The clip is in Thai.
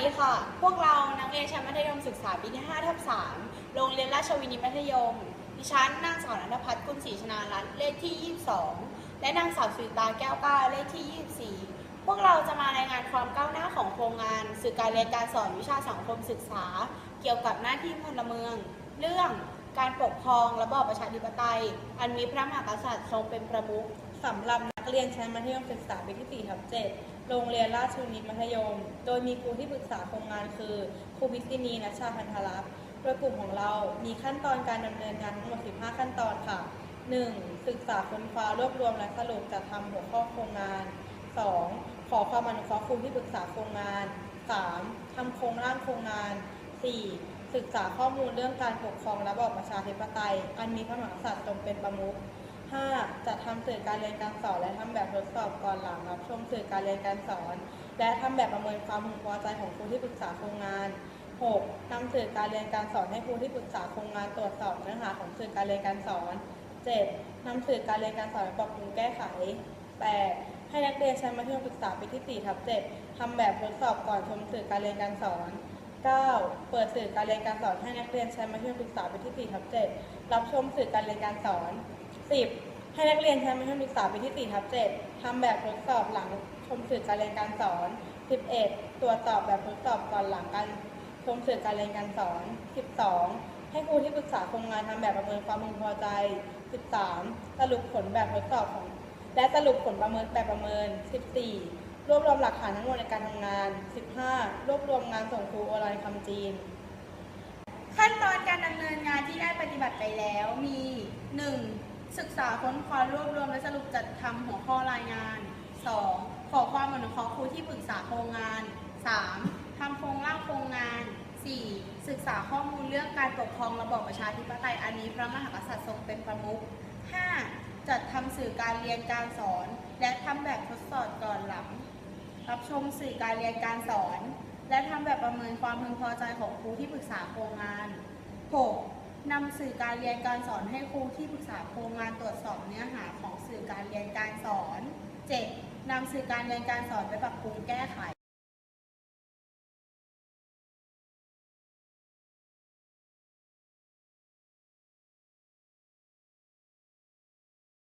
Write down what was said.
ดีค่ะ พวกเรานักเรียนชั้นมัธยมศึกษาปีที่5ทับ3โรงเรียนราชวินิตมัธยม ดิฉันนางสาวนันทพัฒน์กุลศรีชนารัตน์เลขที่ 22 และนางสาวสุตาแก้วก้าเลขที่ 24 พวกเราจะมารายงานความก้าวหน้าของโครงงาน สื่อการเรียนการสอนวิชาสังคมศึกษา เกี่ยวกับหน้าที่พลเมือง เรื่องการปกครองระบอบประชาธิปไตย อันมีพระมหากษัตริย์ทรงเป็นประมุขสำหรับ นักเรียนชั้นมัธยมศึกษาปีที่4ทับ7โรงเรียนราชวินิตมัธยม โดยมีครูที่ปรึกษาโครงงานคือครูพิษินีนัชชาพันธลักษ์โดยกลุ่มของเรามีขั้นตอนการดำเนินงานทั้งหมด 15 ขั้นตอนค่ะ 1. ศึกษาค้นคว้ารวบรวมและสรุปจัดทำหัวข้อโครงงาน 2. ขอความอนุเคราะห์ครูที่ปรึกษาโครงงาน 3. ทำโครงร่างโครงงาน 4. ศึกษาข้อมูลเรื่องการปกครองระบอบประชาธิปไตย อันมีพระมหากษัตริย์ทรงเป็นประมุข 5. จัดทำสื่อการเรียนการสอน และทำแบบทดสอบก่อนหลังรับชมสื่อการเรียนการสอน และทำแบบประเมินความพึงพอใจของครูที่ปรึกษาโครงงาน 6. นำสื่อการเรียนการสอนให้ครูที่ปรึกษาโครงงานตรวจสอบเนื้อหาของสื่อการเรียนการสอน 7. นำสื่อการเรียนการสอนปปรับปรุงแก้ไข 8. ให้นักเรียนชั้นมัธยมศึกษาปีที่4ทับ7ทำแบบทดสอบก่อนชมสื่อการเรียนการสอน 9. เปิดสื่อการเรียนการสอนให้นักเรียนชั้นมัธยมศึกษาปีที่4ทับ7รับชมสื่อการเรียนการสอน 10. ให้นักเรียนชั้นมัธยมศึกษาปีที่4ทับ7ทำแบบทดสอบหลังชมสื่อการเรียนการสอน 11. ตรวจสอบแบบทดสอบก่อนหลังการชมสื่อการเรียนการสอน 12. ให้ครูที่ปรึกษาโครงงานทำแบบประเมินความพึงพอใจ 13. สรุปผลแบบทดสอบของ และสรุปผลประเมินแบบประเมิน 14. รวบรวมหลักฐานทั้งหมดในการทำงาน 15. รวบรวมงานส่งครูออนไลน์คำจีน ขั้นตอนการดำเนินงานที่ได้ปฏิบัติไปแล้วมี 1. ศึกษาค้นคว้ารวบรวมและสรุปจัดทำหัวข้อรายงาน 2. ขอความอนุเคราะห์ครูที่ปรึกษาโครงงาน 3. ทำโครงร่างโครงงาน 4. ศึกษาข้อมูลเรื่องการปกครองระบอบประชาธิปไตยอันนี้พระมหากษัตริย์ทรงเป็นประมุข 5. จัดทำสื่อการเรียนการสอน และทำแบบทดสอบก่อนหลัง รับชมสื่อการเรียนการสอน และทำแบบประเมินความพึงพอใจของครูที่ปรึกษาโครงงาน 6. นำสื่อการเรียนการสอนให้ครูที่ปรึกษาโครงงานตรวจสอบเนื้อหาของสื่อการเรียนการสอน 7. นำสื่อการเรียนการสอนไปปรับปรุงแก้ไข